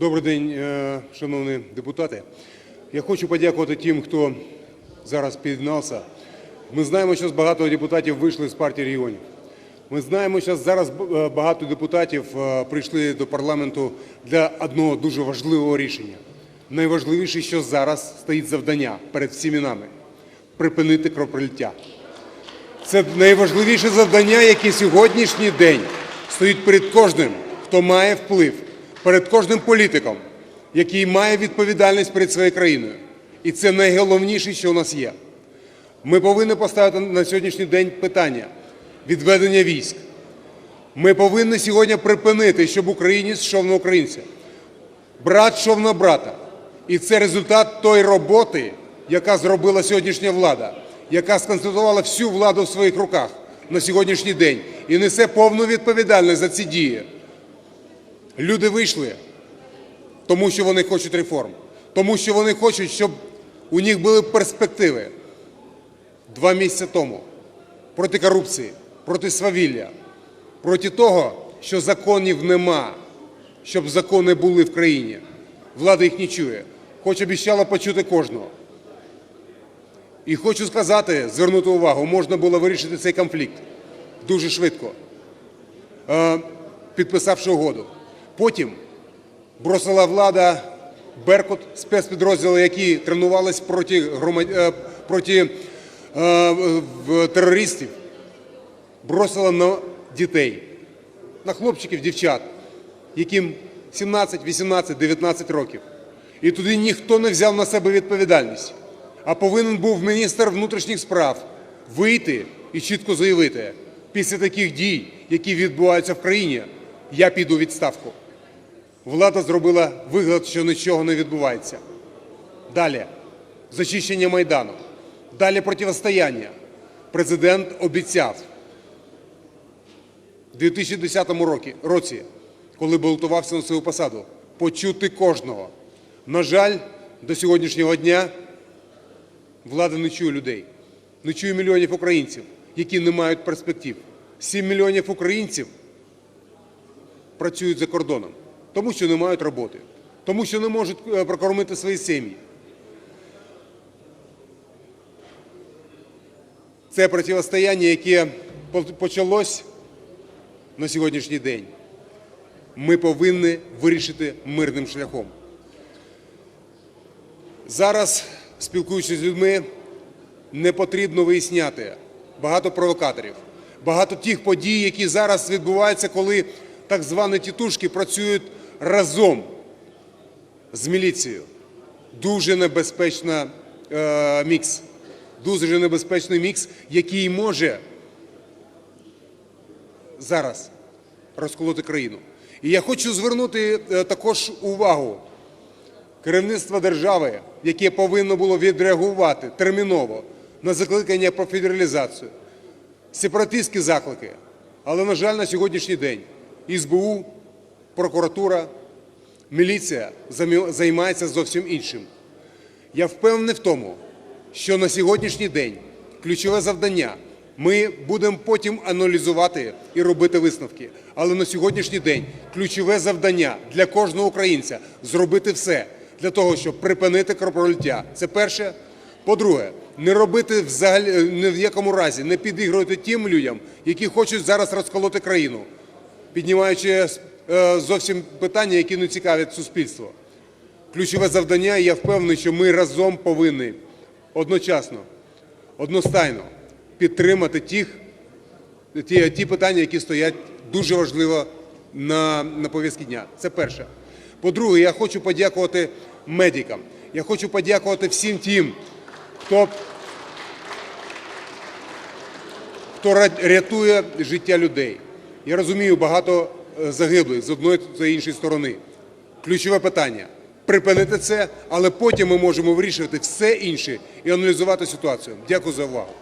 Добрий день, е, шановні депутати. Я хочу подякувати тим, хто зараз під'єднався. Ми знаємо, що багато депутатів вийшли з партії регіонів. Ми знаємо, що зараз е, багато депутатів е, прийшли до парламенту для одного дуже важливого рішення. Найважливіше, що зараз стоїть завдання перед всіми нами припинити кровопролиття. Це найважливіше завдання, яке сьогоднішній день стоїть перед кожним, хто має вплив, перед кожним політиком, який має відповідальність перед своєю країною. І це найголовніше, що у нас є. Ми повинні поставити на сьогоднішній день питання відведення військ. Ми повинні сьогодні припинити, щоб українець йшов на українця, брат йшов на брата. І це результат тої роботи, яка зробила сьогоднішня влада, яка сконцентрувала всю владу в своїх руках на сьогоднішній день і несе повну відповідальність за ці дії. Люди вийшли, тому що вони хочуть реформ, тому що вони хочуть, щоб у них були перспективи. Два місяці тому проти корупції, проти свавілля, проти того, що законів нема, щоб закони були в країні. Влада їх не чує, хоч обіцяла почути кожного. І хочу сказати, звернути увагу, можна було вирішити цей конфлікт дуже швидко, е, підписавши угоду. Потім бросила влада Беркут, спецпідрозділи, які тренувались проти, громад... е, проти е, терористів, бросила на дітей, на хлопчиків, дівчат, яким 17, 18, 19 років. І туди ніхто не взяв на себе відповідальність. А повинен був міністр внутрішніх справ вийти і чітко заявити, після таких дій, які відбуваються в країні, я піду відставку. Влада зробила вигляд, що нічого не відбувається. Далі зачищення Майдану. Далі протистояння. Президент обіцяв у 2010 році, коли балотувався на свою посаду, почути кожного. На жаль, до сьогоднішнього дня влада не чує людей, не чує мільйонів українців, які не мають перспектив. 7 мільйонів українців працюють за кордоном, тому що не мають роботи, тому що не можуть е, прокормити свої сім'ї. Це протистояння, яке почалось на сьогоднішній день, ми повинні вирішити мирним шляхом. Зараз, спілкуючись з людьми, не потрібно виясняти багато провокаторів, багато тих подій, які зараз відбуваються, коли так звані тітушки працюють разом з міліцією. Дуже небезпечна е, мікс. Дуже небезпечний мікс, який може зараз розколоти країну. І я хочу звернути е, також увагу керівництва держави, яке повинно було відреагувати терміново на закликання про федералізацію, сепаратистські заклики. Але, на жаль, на сьогоднішній день СБУ, прокуратура, міліція займається зовсім іншим. Я впевнений в тому, що на сьогоднішній день ключове завдання ми будемо потім аналізувати і робити висновки. Але на сьогоднішній день ключове завдання для кожного українця зробити все для того, щоб припинити кровопролиття. Це перше. По-друге, не робити взагалі ні в якому разі, не підігрувати тим людям, які хочуть зараз розколоти країну, піднімаючи зовсім питання, які не цікавлять суспільство ключове завдання, я впевнений, що ми разом повинні одночасно, одностайно підтримати тих, ті, ті питання, які стоять дуже важливо на, на повістці дня. Це перше. По-друге, я хочу подякувати медикам. Я хочу подякувати всім тим, хто, хто рятує життя людей. Я розумію, багато е, загиблих з одної та іншої сторони. Ключове питання припинити це, але потім ми можемо вирішувати все інше і аналізувати ситуацію. Дякую за увагу.